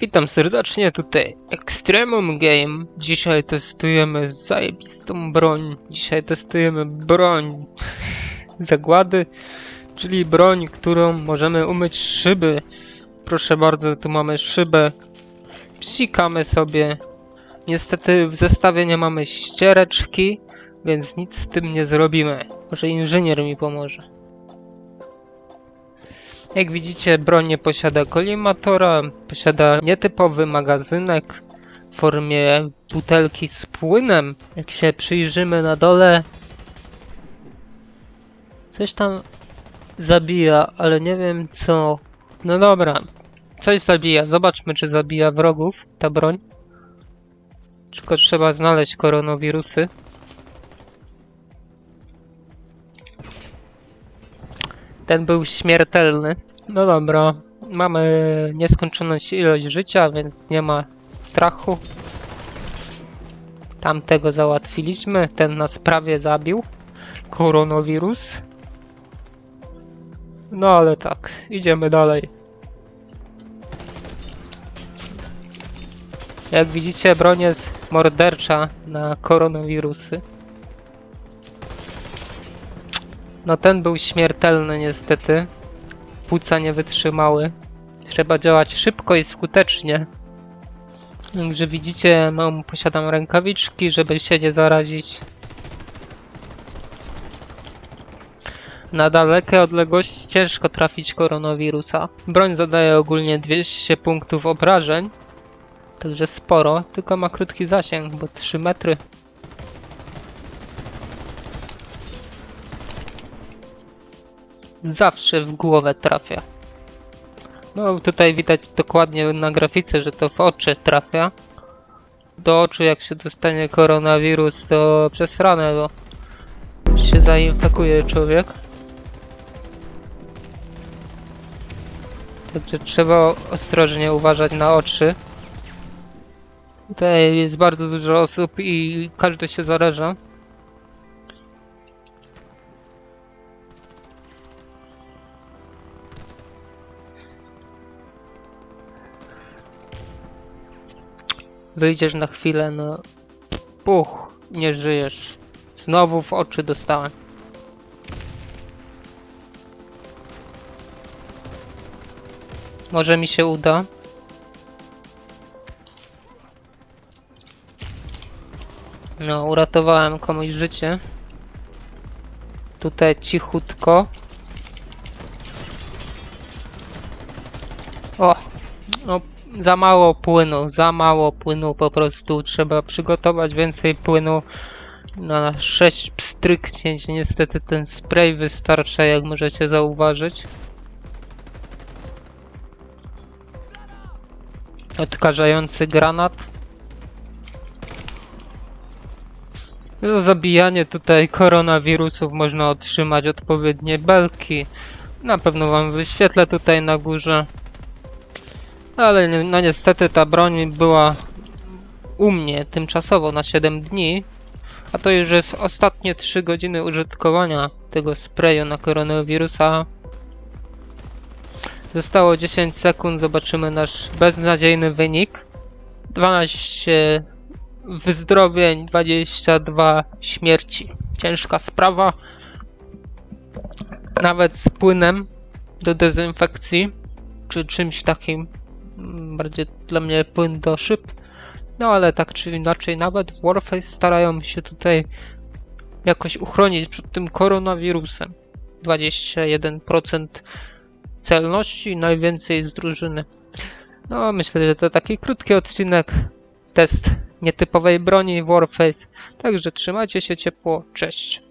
Witam serdecznie, tutaj Extremum Game. Dzisiaj testujemy zajebistą broń. Dzisiaj testujemy broń zagłady, czyli broń, którą możemy umyć szyby. Proszę bardzo, tu mamy szybę. Psikamy sobie. Niestety w zestawie nie mamy ściereczki, więc nic z tym nie zrobimy. Może inżynier mi pomoże. Jak widzicie, broń nie posiada kolimatora, posiada nietypowy magazynek w formie butelki z płynem. Jak się przyjrzymy na dole, coś tam zabija, ale nie wiem co. No dobra, coś zabija. Zobaczmy, czy zabija wrogów ta broń. Tylko trzeba znaleźć koronawirusy. Ten był śmiertelny. No dobra, mamy nieskończoną ilość życia, więc nie ma strachu. Tamtego załatwiliśmy, ten nas prawie zabił. Koronawirus. No ale tak, idziemy dalej. Jak widzicie, broń jest mordercza na koronawirusy. No ten był śmiertelny niestety. Płuca nie wytrzymały. Trzeba działać szybko i skutecznie. Także widzicie, mam, posiadam rękawiczki, żeby się nie zarazić. Na dalekie odległości ciężko trafić koronawirusa. Broń zadaje ogólnie 200 punktów obrażeń. Także sporo, tylko ma krótki zasięg, bo 3 metry. Zawsze w głowę trafia. No tutaj widać dokładnie na grafice, że to w oczy trafia. Do oczu jak się dostanie koronawirus to przesrane, bo się zainfekuje człowiek. Także trzeba ostrożnie uważać na oczy. Tutaj jest bardzo dużo osób i każdy się zaraża. Wyjdziesz na chwilę, no. Puch, nie żyjesz. Znowu w oczy dostałem. Może mi się uda. No, uratowałem komuś życie. Tutaj cichutko. O, no za mało płynu, za mało płynu po prostu. Trzeba przygotować więcej płynu na 6 pstryknięć. Niestety ten spray wystarcza, jak możecie zauważyć. Odkażający granat. Za zabijanie tutaj koronawirusów można otrzymać odpowiednie belki. Na pewno wam wyświetlę tutaj na górze. Ale no niestety ta broń była u mnie tymczasowo na 7 dni. A to już jest ostatnie 3 godziny użytkowania tego sprayu na koronawirusa. Zostało 10 sekund, zobaczymy nasz beznadziejny wynik. 12 wyzdrowień, 22 śmierci. Ciężka sprawa. Nawet z płynem do dezynfekcji, czy czymś takim bardziej dla mnie płyn do szyb. No ale tak czy inaczej, nawet Warface starają się tutaj jakoś uchronić przed tym koronawirusem. 21% celności, najwięcej z drużyny. No myślę, że to taki krótki odcinek, test nietypowej broni Warface. Także trzymajcie się ciepło, cześć.